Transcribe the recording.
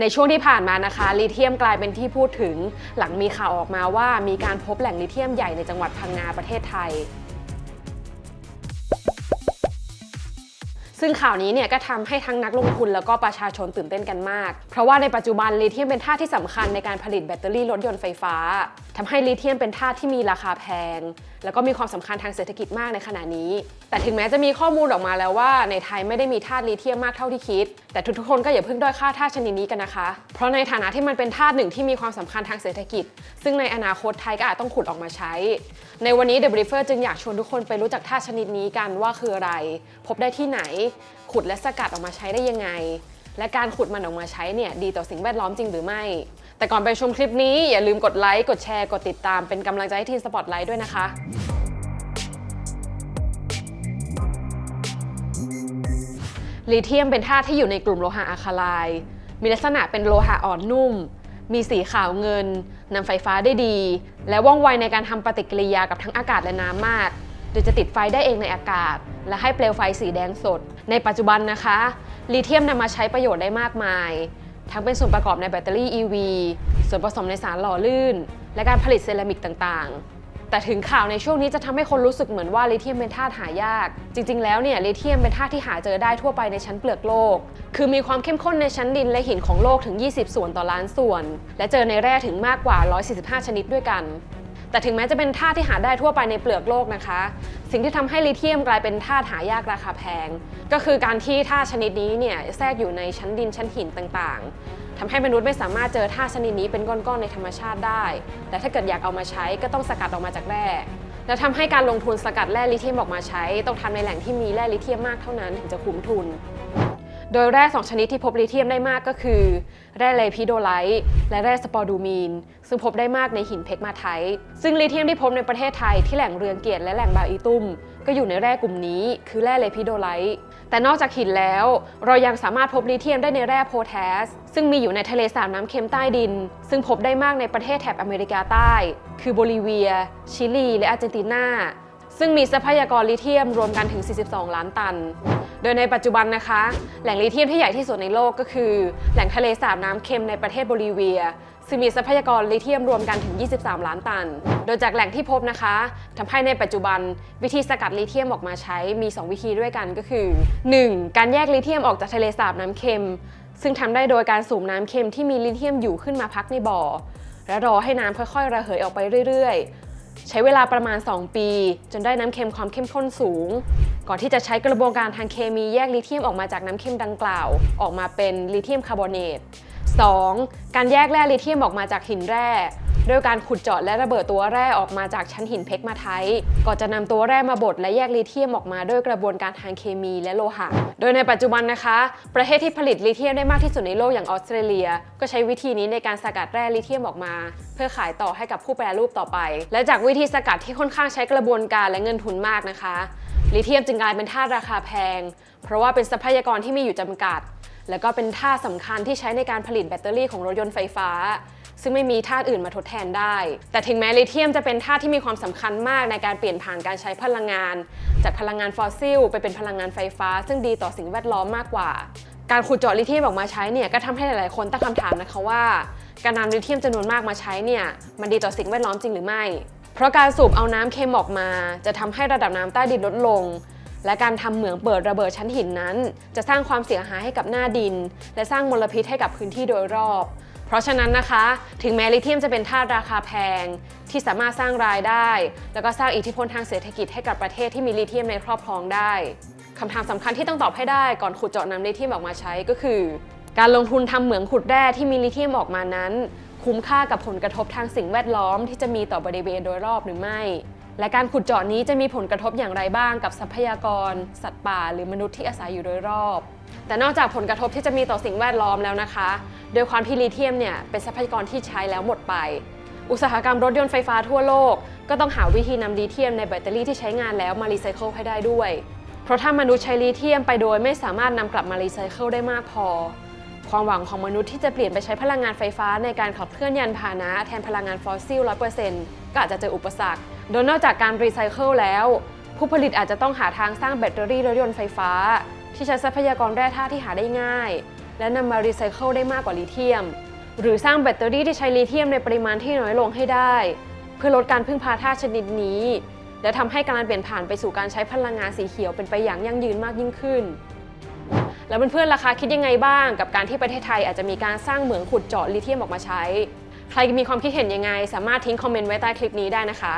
ในช่วงที่ผ่านมานะคะลิเทียมกลายเป็นที่พูดถึง หลังมีข่าวออกมาว่ามีการพบแหล่งลิเทียมใหญ่ในจังหวัดพังงาประเทศไทย ซึ่งข่าวนี้เนี่ยก็ทำให้ทั้งนักลงทุนแล้วก็ประชาชนตื่นเต้นกันมาก เพราะว่าในปัจจุบันลิเทียมเป็นธาตุที่สำคัญในการผลิตแบตเตอรี่รถยนต์ไฟฟ้าทำให้ลิเทียมเป็นธาตุที่มีราคาแพง แล้วก็มีความสำคัญทางเศรษฐกิจมากในขณะนี้ แต่ถึงแม้จะมีข้อมูลออกมาแล้วว่า ในไทยไม่ได้มีธาตุลิเทียมมากเท่าที่คิด แต่ทุกๆคนก็อย่าเพิ่งด้อยค่าธาตุชนิดนี้กันนะคะ เพราะในฐานะที่มันเป็นธาตุหนึ่งที่มีความสำคัญทางเศรษฐกิจ ซึ่งในอนาคตไทยก็อาจต้องขุดออกมาใช้ในวันนี้ The Briefer จึงอยากชวนทุกคนไปรู้จักธาตุชนิดนี้กันว่าคืออะไร พบได้ที่ไหน ขุดและสกัดออกมาใช้ได้ยังไง และการขุดมันออกมาใช้เนี่ยดีต่อสิ่งแวดล้อมจริงหรือไม่ แต่ก่อนไปชมคลิปนี้อย่าลืมกดไลค์กดแชร์กดติดตามเป็นกำลังใจให้ทีมสปอตไลท์ด้วยนะคะลิเทียมเป็นธาตุที่อยู่ในกลุ่มโลหะอะคาไลมีลักษณะเป็นโลหะอ่อนนุ่ม มีสีขาวเงินนำไฟฟ้าได้ดี และว่องไวในการทำปฏิกิริยากับทั้งอากาศและน้ำมาก โดยจะติดไฟได้เองในอากาศ และให้เปลวไฟสีแดงสด ในปัจจุบันนะคะ ลิเทียมนำมาใช้ประโยชน์ได้มากมาย ทั้งเป็นส่วนประกอบในแบตเตอรี่ EV ส่วนผสมในสารหล่อลื่น และการผลิตเซรามิกต่างๆ แต่ถึงข่าวในช่วงนี้จะทำให้คนรู้สึกเหมือนว่าลิเทียมเป็นธาตุหายาก จริง ๆ แล้วเนี่ยลิเทียมเป็นธาตุที่หาเจอได้ทั่วไปในชั้นเปลือกโลก คือมีความเข้มข้นในชั้นดินและหินของโลกถึง 20 ส่วนต่อล้านส่วน และเจอในแร่ถึงมากกว่า 145 ชนิดด้วยกัน แต่ถึงแม้จะเป็นธาตุที่หาได้ทั่วไปในเปลือกโลกนะคะ สิ่งที่ทำให้ลิเทียมกลายเป็นธาตุหายากราคาแพง ก็คือการที่ธาตุชนิดนี้เนี่ยแทรกอยู่ในชั้นดินชั้นหินต่างๆทำให้มนุษย์ไม่สามารถเจอธาตุชนิดนี้เป็นก้อนๆในธรรมชาติได้ แต่ถ้าเกิดอยากเอามาใช้ก็ต้องสกัดออกมาจากแร่และทำให้การลงทุนสกัดแร่ลิเทียมออกมาใช้ ต้องทำในแหล่งที่มีแร่ลิเทียมมากเท่านั้นถึงจะคุ้มทุน โดยแร่2ชนิดที่พบลิเทียมได้มากก็คือ แร่เลพิโดไลต์และแร่สปอร์ดูมีน ซึ่งพบได้มากในหินเพกมาไทต์ซึ่งลิเทียมที่พบในประเทศไทยที่แหล่งเรืองเกียรติและแหล่งบาอีตุ้ม ก็อยู่ในแร่กลุ่มนี้ คือแร่เลพิโดไลต์แต่นอกจากหินแล้ว เรายังสามารถพบลิเทียมได้ในแร่โพแทส ซึ่งมีอยู่ในทะเลสาบน้ำเค็มใต้ดิน ซึ่งพบได้มากในประเทศแถบอเมริกาใต้ คือโบลิเวีย ชิลี และอาร์เจนตินา ซึ่งมีทรัพยากรลิเทียมรวมกันถึง 42 ล้านตัน โดยในปัจจุบันนะคะ แหล่งลิเทียมที่ใหญ่ที่สุดในโลกก็คือ แหล่งทะเลสาบน้ำเค็มในประเทศโบลิเวีย ซึ่งมีทรัพยากรลิเทียมรวมกันถึง 23 ล้านตัน โดยจากแหล่งที่พบนะคะทำให้ในปัจจุบันวิธีสกัดลิเทียมออกมาใช้มี 2 วิธีด้วยกันก็คือ 1. การแยกลิเทียมออกจากทะเลสาบน้ำเค็ม ซึ่งทำได้โดยการสูบน้ำเค็มที่มีลิเทียมอยู่ขึ้นมาพักในบ่อและรอให้น้ำค่อยๆ ระเหยออกไปเรื่อยๆ ใช้เวลาประมาณ 2 ปี จนได้น้ำเค็มความเข้มข้นสูง ก่อนที่จะใช้กระบวนการทางเคมีแยกลิเทียมออกมาจากน้ำเค็มดังกล่าว ออกมาเป็นลิเทียมคาร์บอเนต 2. การแยกแร่ลิเทียมออกมาจากหินแร่ ด้วยการขุดเจาะและระเบิดตัวแร่ออกมาจากชั้นหินเพกมาไทต์ก่อนจะนำตัวแร่มาบดและแยกลิเทียมออกมาด้วยกระบวนการทางเคมีและโลหะ โดยในปัจจุบันนะคะ ประเทศที่ผลิตลิเทียมได้มากที่สุดในโลกอย่างออสเตรเลีย ก็ใช้วิธีนี้ในการสกัดแร่ลิเทียมออกมา เพื่อขายต่อให้กับผู้แปรรูปต่อไป และจากวิธีสกัดที่ค่อนข้างใช้กระบวนการและเงินทุนมากนะคะลิเทียมจึงกลายเป็นธาตุราคาแพง เพราะว่าเป็นทรัพยากรที่มีอยู่จำกัด แล้วก็เป็นธาตุสำคัญที่ใช้ในการผลิตแบตเตอรี่ของรถยนต์ไฟฟ้า ซึ่งไม่มีธาตุอื่นมาทดแทนได้ แต่ถึงแม้ลิเทียมจะเป็นธาตุที่มีความสำคัญมากในการเปลี่ยนผ่านการใช้พลังงาน จากพลังงานฟอสซิลไปเป็นพลังงานไฟฟ้า ซึ่งดีต่อสิ่งแวดล้อมมากกว่า การขุดเจาะลิเทียมออกมาใช้เนี่ยก็ทำให้หลายๆคนตั้งคำถามนะคะว่า การนำลิเทียมจำนวนมากมาใช้เนี่ยมันดีต่อสิ่งแวดล้อมจริงหรือไม่ เพราะการสูบเอาน้ำเค็มออกมา จะทำให้ระดับน้ำใต้ดินลดลงและการทำเหมืองเปิดระเบิดชั้นหินนั้น จะสร้างความเสียหายให้กับหน้าดิน และสร้างมลพิษให้กับพื้นที่โดยรอบ เพราะฉะนั้นนะคะ ถึงแม้ลิเทียมจะเป็นธาตุราคาแพง ที่สามารถสร้างรายได้ แล้วก็สร้างอิทธิพลทางเศรษฐกิจให้กับประเทศที่มีลิเทียมในครอบครองได้คำถามสำคัญที่ต้องตอบให้ได้ก่อนขุดเจาะนำลิเทียมออกมาใช้ก็คือ การลงทุนทำเหมืองขุดแร่ที่มีลิเทียมออกมานั้น คุ้มค่ากับผลกระทบทางสิ่งแวดล้อมที่จะมีต่อบริเวณโดยรอบหรือไม่ และการขุดเจาะนี้จะมีผลกระทบอย่างไรบ้างกับทรัพยากร สัตว์ป่า หรือมนุษย์ที่อาศัยอยู่โดยรอบ แต่นอกจากผลกระทบที่จะมีต่อสิ่งแวดล้อมแล้วนะคะ โดยความที่ลิเทียมเนี่ยเป็นทรัพยากรที่ใช้แล้วหมดไป อุตสาหกรรมรถยนต์ไฟฟ้าทั่วโลก ก็ต้องหาวิธีนำลิเทียมในแบตเตอรี่ที่ใช้งานแล้วมารีไซเคิลให้ได้ด้วย เพราะถ้ามนุษย์ใช้ลิเทียมไปโดยไม่สามารถนำกลับมารีไซเคิลได้มากพอ ความหวังของมนุษย์ที่จะเปลี่ยนไปใช้พลังงานไฟฟ้าในการขับเคลื่อนยานพาหนะแทนพลังงานฟอสซิล 100%ก็อาจจะเจออุปสรรค โดยนอกจากการรีไซเคิลแล้ว ผู้ผลิตอาจจะต้องหาทางสร้างแบตเตอรี่รถยนต์ไฟฟ้า ที่ใช้ทรัพยากรแร่ธาตุที่หาได้ง่าย และนำมารีไซเคิลได้มากกว่าลิเธียม หรือสร้างแบตเตอรี่ที่ใช้ลิเธียมในปริมาณที่น้อยลงให้ได้ เพื่อลดการพึ่งพาธาตุชนิดนี้ และทำให้การเปลี่ยนผ่านไปสู่การใช้พลังงานสีเขียวเป็นไปอย่างยั่งยืนมากยิ่งขึ้น แล้วเพื่อนๆล่ะคะคิดยังไงบ้าง กับการที่ประเทศไทยอาจจะมีการสร้างเหมืองขุดเจาะลิเธียมออกมาใช้ ใครมีความคิดเห็นยังไง สามารถทิ้งคอมเมนต์ไว้ใต้คลิปนี้ได้นะคะ